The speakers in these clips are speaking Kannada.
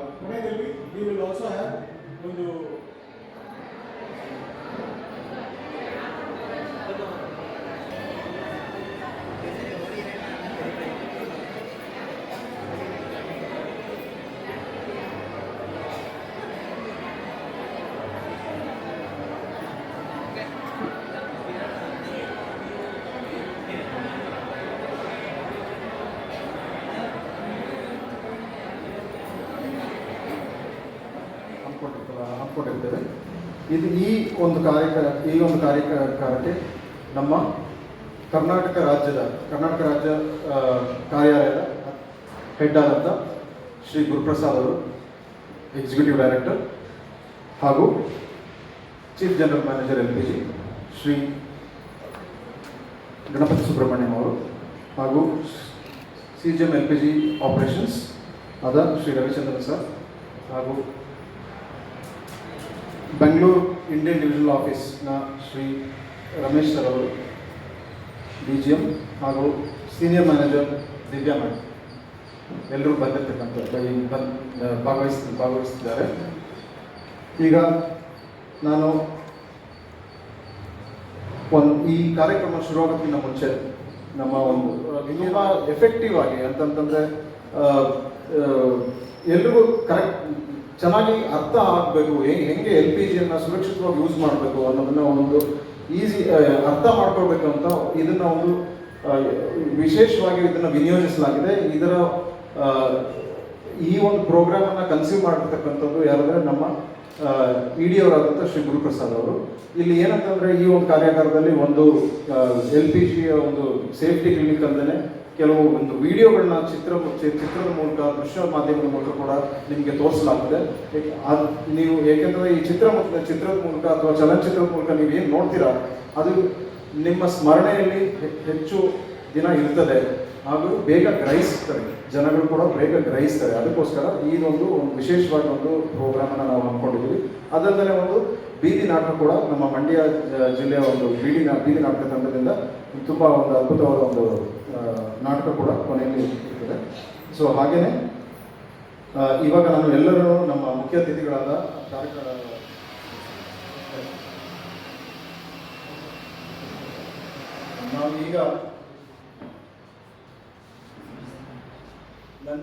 ಅಂತಿಮೆ ಕೊನೆಯಲ್ಲಿ ವಿ ವಿಲ್ ಆಲ್ಸೋ ಹ್ಯಾವ್ ಒಂದು ಇದು ಈ ಒಂದು ಕಾರ್ಯಕ, ಈ ಒಂದು ಕಾರ್ಯಕ್ರಮಕ್ಕೆ ನಮ್ಮ ಕರ್ನಾಟಕ ರಾಜ್ಯದ, ಕರ್ನಾಟಕ ರಾಜ್ಯ ಕಾರ್ಯಾಲಯದ ಹೆಡ್ ಆದಂಥ ಶ್ರೀ ಗುರುಪ್ರಸಾದ್ ಅವರು ಎಕ್ಸಿಕ್ಯೂಟಿವ್ ಡೈರೆಕ್ಟರ್ ಹಾಗೂ chief general manager L P G Shri Ganapathi Subrahmanyam ಅವರು ಹಾಗೂ C G M L P G operations ಆದ ಶ್ರೀ ರವಿಚಂದ್ರನ್ ಸರ್ ಹಾಗೂ ಬೆಂಗಳೂರು ಇಂಡಿಯನ್ ಡಿವಿಷನಲ್ ಆಫೀಸ್ನ ಶ್ರೀ ರಮೇಶ್ ಸರ್ ಅವರು ಡಿ ಜಿ ಎಂ ಹಾಗೂ ಸೀನಿಯರ್ ಮ್ಯಾನೇಜರ್ ದಿವ್ಯಾ ಮ್ಯಾಮ್ ಎಲ್ಲರೂ ಬಂದಿರ್ತಕ್ಕಂಥ ಬ- ಬಂದ್ ಭಾಗವಹಿಸ್, ಭಾಗವಹಿಸ್ತಿದ್ದಾರೆ. ಈಗ ನಾನು ಒಂದು ಈ ಕಾರ್ಯಕ್ರಮ ಶುರುವಾಗೋಕ್ಕಿಂತ ಮುಂಚೆ ನಮ್ಮ ಒಂದು ತುಂಬ ಎಫೆಕ್ಟಿವ್ ಆಗಿ ಅಂತಂತಂದರೆ ಎಲ್ರಿಗೂ ಕರೆಕ್ಟ್ ಚೆನ್ನಾಗಿ ಅರ್ಥ ಆಗಬೇಕು ಹೆಂಗೆ ಎಲ್ ಪಿ ಜಿಯನ್ನು ಸುರಕ್ಷಿತವಾಗಿ ಯೂಸ್ ಮಾಡಬೇಕು ಅನ್ನೋದನ್ನ ಒಂದು ಈಸಿ ಅರ್ಥ ಮಾಡ್ಕೊಳ್ಬೇಕು ಅಂತ ಇದನ್ನ ಒಂದು ವಿಶೇಷವಾಗಿ ಇದನ್ನ ವಿನಿಯೋಜಿಸಲಾಗಿದೆ. ಇದರ ಈ ಒಂದು ಪ್ರೋಗ್ರಾಮ್ ಅನ್ನ ಕನ್ಸ್ಯೂಮ್ ಮಾಡಿರ್ತಕ್ಕಂಥದ್ದು ಯಾರಂದರೆ ನಮ್ಮ ಇ ಡಿ ಅವರಾದಂಥ ಶ್ರೀ ಗುರುಪ್ರಸಾದ್ ಅವರು. ಇಲ್ಲಿ ಏನಂತಂದ್ರೆ ಈ ಒಂದು ಕಾರ್ಯಾಗಾರದಲ್ಲಿ ಒಂದು ಎಲ್ ಪಿ ಜಿಯ ಒಂದು ಸೇಫ್ಟಿ ಕ್ಲಿನಿಕ್ ಅಲ್ಲದೆ ಕೆಲವು ಒಂದು ವಿಡಿಯೋಗಳನ್ನ ಚಿತ್ರ ಚಿತ್ರದ ಮೂಲಕ, ದೃಶ್ಯ ಮಾಧ್ಯಮದ ಮೂಲಕ ಕೂಡ ನಿಮಗೆ ತೋರಿಸಲಾಗುತ್ತೆ ಅದು ನೀವು ಏಕೆಂದರೆ ಈ ಚಿತ್ರ ಮತ್ತು ಚಿತ್ರದ ಮೂಲಕ ಅಥವಾ ಚಲನಚಿತ್ರದ ಮೂಲಕ ನೀವು ಏನು ನೋಡ್ತೀರಾ, ಅದು ನಿಮ್ಮ ಸ್ಮರಣೆಯಲ್ಲಿ ಹೆಚ್ಚು ದಿನ ಇರ್ತದೆ. ಹಾಗೂ ಬೇಗ ಗ್ರಹಿಸ್ತಾರೆ ಜನಗಳು ಕೂಡ ಬೇಗ ಗ್ರಹಿಸ್ತಾರೆ. ಅದಕ್ಕೋಸ್ಕರ ಇದೊಂದು ಒಂದು ವಿಶೇಷವಾದ ಒಂದು ಪ್ರೋಗ್ರಾಮನ್ನು ನಾವು ಹಮ್ಮಿಕೊಂಡಿದ್ದೀವಿ. ಅದಲ್ಲದೆ ಒಂದು ಬೀದಿ ನಾಟಕ ಕೂಡ ನಮ್ಮ ಮಂಡ್ಯ ಜಿಲ್ಲೆಯ ಒಂದು ಬೀದಿ ಬೀದಿ ನಾಟಕ ತಂಡದಿಂದ ತುಂಬ ಒಂದು ಅದ್ಭುತವಾದ ಒಂದು ನಾಟಕ ಕೂಡ ಕೊನೆಯಲ್ಲಿ ಇರ್ತದೆ. ಸೊ ಹಾಗೆಯೇ ಇವಾಗ ನಾನು ಎಲ್ಲರೂ ನಮ್ಮ ಮುಖ್ಯ ಅತಿಥಿಗಳಾದ ಕಾರ್ಯಕ್ರಮ ನಾವು ಈಗ ನನ್ನ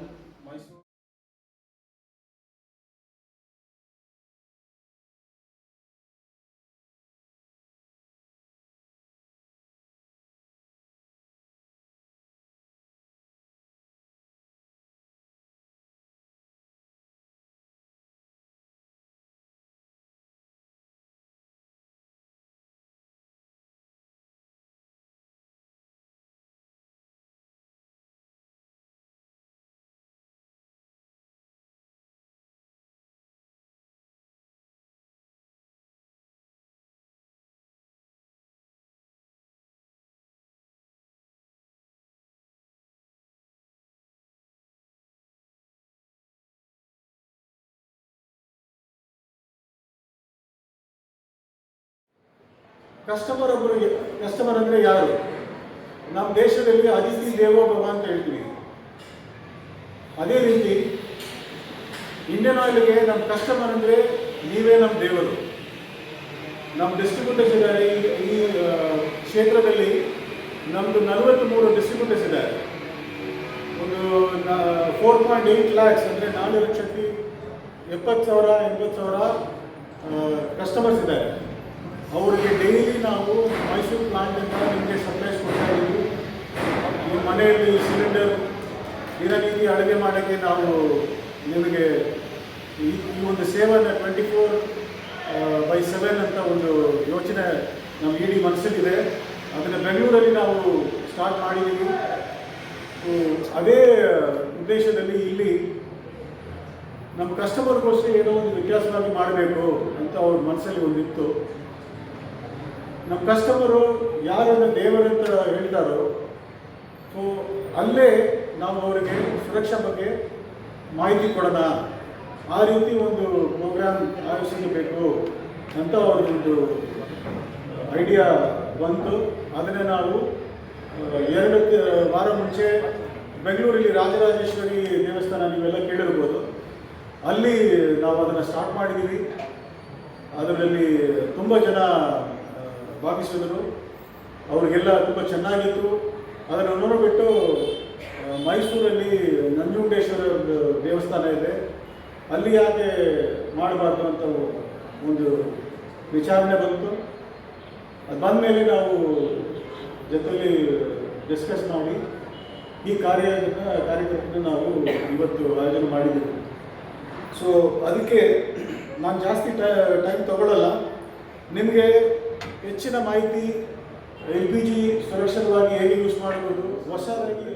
ಕಸ್ಟಮರ್ ಒಬ್ಬರು ಕಸ್ಟಮರ್ ಅಂದರೆ ಯಾರು? ನಮ್ಮ ದೇಶದಲ್ಲಿ ಅತಿಥಿ ದೇವೋ ಭವ ಅಂತ ಹೇಳ್ತೀವಿ. ಅದೇ ರೀತಿ ಇಂಡಿಯನ್ ಆಯಿಲ್ಗೆ ನಮ್ಮ ಕಸ್ಟಮರ್ ಅಂದರೆ ನೀವೇ ನಮ್ಮ ದೇವರು. ನಮ್ಮ ಡಿಸ್ಟ್ರಿಬ್ಯೂಟರ್ಸ್ ಇದ್ದಾರೆ, ಈ ಕ್ಷೇತ್ರದಲ್ಲಿ ನಮ್ಮದು ನಲವತ್ತು ಮೂರು ಡಿಸ್ಟ್ರಿಬ್ಯೂಟರ್ಸ್ ಇದ್ದಾರೆ. ಒಂದು ಫೋರ್ ಪಾಯಿಂಟ್ ಏಯ್ಟ್ ಲ್ಯಾಕ್ಸ್ ಅಂದರೆ ನಾಲ್ಕು ಲಕ್ಷಕ್ಕೆ ಎಪ್ಪತ್ತು ಸಾವಿರ, ಎಂಬತ್ತು ಸಾವಿರ ಕಸ್ಟಮರ್ಸ್ ಇದ್ದಾರೆ. ಅವರಿಗೆ ಡೈಲಿ ನಾವು ಮೈಸೂರು ಅಂತ ನಿಮಗೆ ಸಪ್ಲೈಸ್ ಕೊಡ್ತಾ ಇದ್ದೀವಿ. ನಿಮ್ಮ ಮನೆಯಲ್ಲಿ ಸಿಲಿಂಡರ್ ದಿನನಿತ್ಯ ಅಡುಗೆ ಮಾಡೋಕ್ಕೆ ನಾವು ನಿಮಗೆ ಈ ಈ ಒಂದು ಸೇವೆಯನ್ನು ಟ್ವೆಂಟಿ ಫೋರ್ ಬೈ ಸೆವೆನ್ ಅಂತ ಒಂದು ಯೋಚನೆ ನಮ್ಮ ಇಡೀ ಮನಸ್ಸಲ್ಲಿದೆ. ಅದನ್ನು ಬೆಂಗಳೂರಲ್ಲಿ ನಾವು ಸ್ಟಾರ್ಟ್ ಮಾಡಿದ್ದೀವಿ. ಅದೇ ಉದ್ದೇಶದಲ್ಲಿ ಇಲ್ಲಿ ನಮ್ಮ ಕಸ್ಟಮರ್ಗೋಸ್ಕರ ಏನೋ ಒಂದು ವ್ಯತ್ಯಾಸವಾಗಿ ಮಾಡಬೇಕು ಅಂತ ಅವ್ರ ಮನಸ್ಸಲ್ಲಿ ಒಂದಿತ್ತು. ನಮ್ಮ ಕಸ್ಟಮರು ಯಾರನ್ನು ದೇವರಂತ ಹೇಳ್ತಾರೋ, ಸೊ ಅಲ್ಲೇ ನಾವು ಅವರಿಗೆ ಸುರಕ್ಷಾ ಬಗ್ಗೆ ಮಾಹಿತಿ ಕೊಡೋಣ. ಆ ರೀತಿ ಒಂದು ಪ್ರೋಗ್ರಾಮ್ ಆಯೋಜಿಸಬೇಕು ಅಂತ ಅವ್ರದ್ದೊಂದು ಐಡಿಯಾ ಬಂತು. ಅದನ್ನೇ ನಾವು ಎರಡು ವಾರ ಮುಂಚೆ ಬೆಂಗಳೂರಲ್ಲಿ ರಾಜರಾಜೇಶ್ವರಿ ದೇವಸ್ಥಾನ ನೀವೆಲ್ಲ ಕೇಳಿರ್ಬೋದು. ಅಲ್ಲಿ ನಾವು ಅದನ್ನು ಸ್ಟಾರ್ಟ್ ಮಾಡಿದ್ದೀವಿ. ಅದರಲ್ಲಿ ತುಂಬ ಜನ ಆ, ಭಾಗಿಸಿದರು. ಅವರಿಗೆಲ್ಲ ತುಂಬ ಚೆನ್ನಾಗಿತ್ತು. ಅದನ್ನು ನೋಡಿಬಿಟ್ಟು ಮೈಸೂರಲ್ಲಿ ನಂಜುಂಡೇಶ್ವರ ದೇವಸ್ಥಾನ ಇದೆ. ಅಲ್ಲಿ ಯಾಕೆ ಮಾಡಬಾರ್ದು ಅಂತ ಒಂದು ವಿಚಾರಣೆ ಬಂತು. ಅದು ಬಂದಮೇಲೆ ನಾವು ಜೊತೆಯಲ್ಲಿ ಡಿಸ್ಕಸ್ ಮಾಡಿ ಈ ಕಾರ್ಯ ಕಾರ್ಯಕ್ರಮವನ್ನು ನಾವು ಇವತ್ತು ಆಯೋಜನೆ ಮಾಡಿದ್ದೀವಿ. ಸೊ ಅದಕ್ಕೆ ನಾನು ಜಾಸ್ತಿ ಟೈಮ್ ತಗೊಳ್ಳಲ್ಲ ನಿಮಗೆ ಹೆಚ್ಚಿನ ಮಾಹಿತಿ ಎಲ್ ಪಿ ಜಿ ಸುರಕ್ಷಿತವಾಗಿ ಹೇಗೆ ಯೂಸ್ ಮಾಡಬಹುದು, ಹೊಸದಾಗಿ.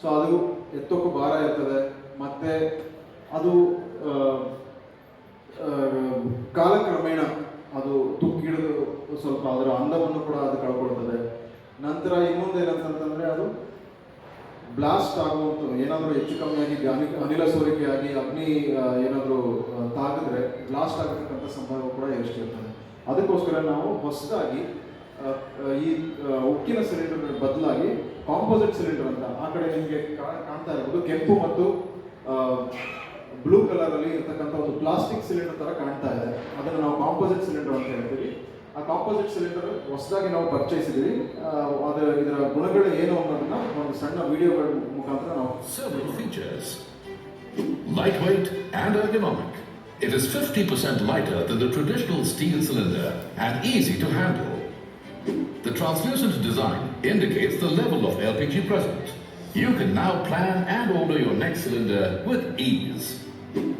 ಸೊ ಅದು ಎತ್ತೋಕ್ಕೂ ಭಾರ ಇರ್ತದೆ. ಮತ್ತೆ ಅದು ಕಾಲಕ್ರಮೇಣ ಅದು ತುಕ್ಕಿಡಿದು ಸ್ವಲ್ಪ ಅದರ ಅಂದವನ್ನು ಕೂಡ ಅದು ಕಳ್ಕೊಳ್ತದೆ. ನಂತರ ಇನ್ನೊಂದೇನಂತಂದ್ರೆ ಅದು ಬ್ಲಾಸ್ಟ್ ಆಗುವಂಥ ಏನಾದರೂ ಹೆಚ್ಚು ಕಮ್ಮಿಯಾಗಿ ಅನಿ ಅನಿಲ ಸೋರಿಕೆಯಾಗಿ ಅಗ್ನಿ ಏನಾದರೂ ತಾಗಿದ್ರೆ ಬ್ಲಾಸ್ಟ್ ಆಗತಕ್ಕಂಥ ಸಂಭವ ಕೂಡ ಎಷ್ಟಿರ್ತದೆ. ಅದಕ್ಕೋಸ್ಕರ ನಾವು ಹೊಸದಾಗಿ ಈ ಉಕ್ಕಿನ ಸಿಲಿಂಡರ್ ಬದಲಾಗಿ ಕಾಂಪೋಸಿಟ್ ಸಿಲಿಂಡರ್ ಅಂತ ಆ ಕಡೆ ನಿಮಗೆ ಕಾಣ್ತಾ ಇರ್ಬೋದು. ಕೆಂಪು ಮತ್ತು ಬ್ಲೂ ಕಲರ್ ಅಲ್ಲಿ ಇರ್ತಕ್ಕಂಥ ಒಂದು ಪ್ಲಾಸ್ಟಿಕ್ ಸಿಲಿಂಡರ್ ತರ ಕಾಣ್ತಾ ಇದೆ. ಅದನ್ನು ನಾವು ಕಾಂಪೋಸಿಟ್ ಸಿಲಿಂಡರ್ ಅಂತ ಹೇಳ್ತೀವಿ. ಆ ಕಾಂಪೋಸಿಟ್ ಸಿಲಿಂಡರ್ ಹೊಸದಾಗಿ ನಾವು ಪರ್ಚೇಸಿದ್ದೀವಿ ಅದರ ಇದರ ಗುಣಗಳು ಏನು ಅನ್ನೋದನ್ನ ಒಂದು ಸಣ್ಣ ವಿಡಿಯೋಗಳ ಮುಖಾಂತರ ನಾವು features light white and ergonomic. It is 50% lighter than the traditional steel cylinder and easy to handle. The translucent design indicates the level of LPG present. You can now plan and order your next cylinder with ease.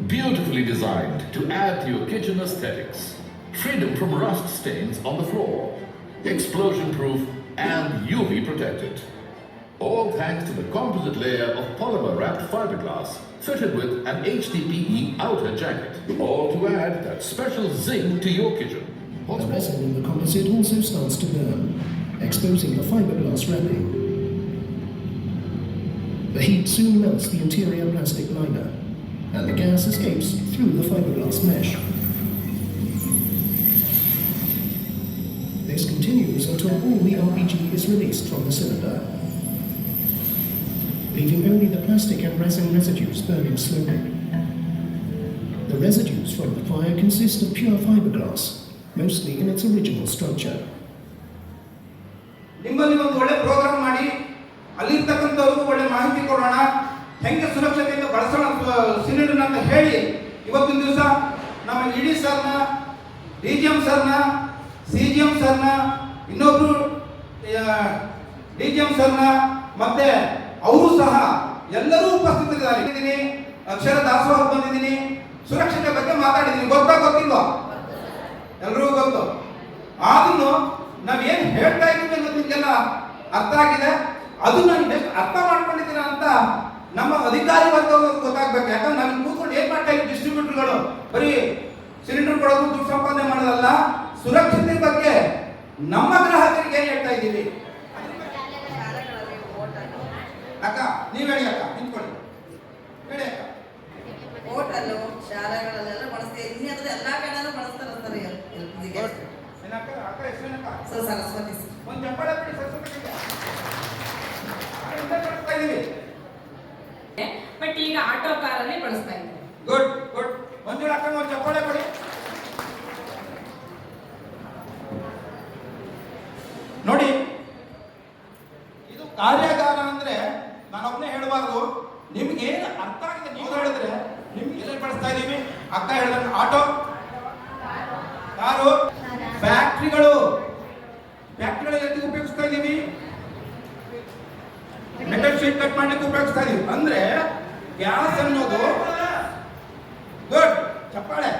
Beautifully designed to add to your kitchen aesthetics. Freedom from rust stains on the floor. Explosion proof and UV protected. All thanks to the composite layer of polymer wrapped fiberglass fitted with an HDPE outer jacket. All to add that special zing to your kitchen. The resin in the composite also starts to burn, exposing the fiberglass wrapping. The heat soon melts the interior plastic liner, and the gas escapes through the fiberglass mesh. This continues until all the LPG is released from the cylinder, leaving only the plastic and resin residues burning slowly. The residues from the fire consist of pure fiberglass, mostly in its original structure. ನಿಮ್ಮಲ್ಲಿ ಒಂದು ಒಳ್ಳೆ ಪ್ರೋಗ್ರಾಮ್ ಮಾಡಿ ಅಲ್ಲಿರ್ತಕ್ಕಂಥವ್ರಿಗೂ ಒಳ್ಳೆ ಮಾಹಿತಿ ಕೊಡೋಣ ಹೆಂಗೆ ಸುರಕ್ಷತೆಯಿಂದ ಬಳಸೋಣ ಸಿಲಿಂಡರ್ನ ಅಂತ ಹೇಳಿ ಇವತ್ತಿನ ದಿವಸ ನಮ್ಮ ಇಡಿ ಸರ್ನ ಡಿ ಜಿ ಎಂ ಸರ್ನ ಸಿ ಜಿ ಎಂ ಸರ್ನ ಇನ್ನೊಬ್ರು ಡಿ ಜಿ ಎಂ ಸರ್ನ ಮತ್ತೆ ಅವರು ಸಹ ಎಲ್ಲರೂ ಉಪಸ್ಥಿತರಿದ್ದಾರೆ. ಇದ್ದೀನಿ ಅಕ್ಷರ ದಾಸೋಹ ಬಂದಿದ್ದೀನಿ, ಸುರಕ್ಷತೆ ಬಗ್ಗೆ ಮಾತಾಡಿದ್ದೀನಿ. ಗೊತ್ತಾ ಗೊತ್ತಿಲ್ವಾ? ಎಲ್ರಿಗೂ ಗೊತ್ತು. ಆದ್ರೂ ನಾವೇನು ಹೇಳ್ತಾ ಇದ್ದೀವಿ ಅನ್ನೋದು ನಿಮಗೆಲ್ಲ ಅರ್ಥ ಆಗಿದೆ. ಅದು ನಾನು ಅರ್ಥ ಮಾಡ್ಕೊಂಡಿದ್ದೀನ ಅಂತ ನಮ್ಮ ಅಧಿಕಾರಿ ವರ್ಗದವ್ರಿಗೆ ಗೊತ್ತಾಗ್ಬೇಕು. ಯಾಕಂದ್ರೆ ನಾನು ಕೂತ್ಕೊಂಡು ಏನ್ ಮಾಡ್ತಾ ಇದ್ದೀವಿ ಡಿಸ್ಟ್ರಿಬ್ಯೂಟರ್ಗಳು ಬರೀ ಸಿಲಿಂಡರ್ ಕೊಡೋದು, ದುಡ್ಡು ಸಂಪಾದನೆ ಮಾಡೋದಲ್ಲ. ಸುರಕ್ಷತೆ ಬಗ್ಗೆ ನಮ್ಮ ಗ್ರಾಹಕರಿಗೆ ಏನು ಹೇಳ್ತಾ ಇದ್ದೀವಿ? ಅಕ್ಕ ನೀವ್ ಹೇಳಿ ಅಕ್ಕ ನಿಂತ್ಕೊಳ್ಳಿ. ಹೇಳಿ ಅಕ್ಕ. ಹೋಟೆಲ್ಲು ಶಾಲೆಗಳಲ್ಲೆಲ್ಲ ಬಳಸ್ತೀವಿ ಇನ್ನಿತರ ಎಲ್ಲಾ ಕಡೆನೂ ಬಳಸ್ತಾರೆ ಅಂತಾರೆ ಏನಕ್ಕ ಅಕ್ಕ ಹೆಸರೇನಕ್ಕ ಸೊ ಸರಸ್ವತಿ ಸರ್. ಒಂದು ಚಪ್ಪಾಳೆ ಬಿಡಿ ಸರಸ್ವತಿ ಮಾಡ್ತಾ ಇದೀವಿ ಬಟ್ ಈಗ ಆಟೋ ಕಾರಲ್ಲಿ ಬಳಸ್ತಾ ಇದ್ದಾರೆ ಗುಡ್ ಗುಡ್ ಮಂಜುಳ ಅಕ್ಕ ಒಂದು ಚಪ್ಪಾಳೆ ಕೊಡಿ ನೋಡಿ ಇದು ಕಾರ್ಯಾಗಾರ ಅಂದ್ರೆ ಹೇಳಬಾರ್ದು. ನಿಮ್ಗೆ ಏನು ಅರ್ಥ ಆಗಿದೆ ನೀವು ಹೇಳಿದ್ರೆ ನಿಮ್ಗೆ ಎಲ್ಲ ಬಳಸ್ತಾ ಇದೀವಿ ಅಕ್ಕ ಹೇಳಿದ್ರೆ ಆಟೋ. ಕಾರು. ಫ್ಯಾಕ್ಟ್ರಿಗಳು. ಫ್ಯಾಕ್ಟ್ರಿಗಳಲ್ಲಿ ಉಪಯೋಗಿಸ್ತಾ ಇದೀವಿ ಮೆಟಲ್ ಶೀಟ್ ಕಟ್ ಮಾಡ್ಲಿಕ್ಕೆ ಉಪಯೋಗಿಸ್ತಾ ಇದೀವಿ ಅಂದ್ರೆ ಗ್ಯಾಸ್ ಅನ್ನೋದು ಗುಡ್. ಚಪ್ಪಾಳೆ.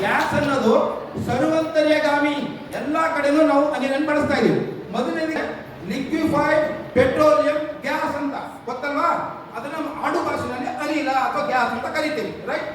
ಗ್ಯಾಸ್ ಅನ್ನೋದು ಸರ್ವಂತರ್ಯಗಾಮಿ ಎಲ್ಲಾ ಕಡೆನೂ ನಾವು ಅನಿಲನ್ನು ಬಳಸ್ತಾ ಇದೀವಿ ಮೊದಲನೇ ಲಿಕ್ವಿಫೈಡ್ ಪೆಟ್ರೋಲಿಯಂ ಗ್ಯಾಸ್ ಅಂತ ಗೊತ್ತಲ್ವಾ? ಅದನ್ನ ಆಡು ಭಾಷೆನಲ್ಲಿ ಅನಿಲ ಅಥವಾ ಗ್ಯಾಸ್ ಅಂತ ಕರಿತೀವಿ ರೈಟ್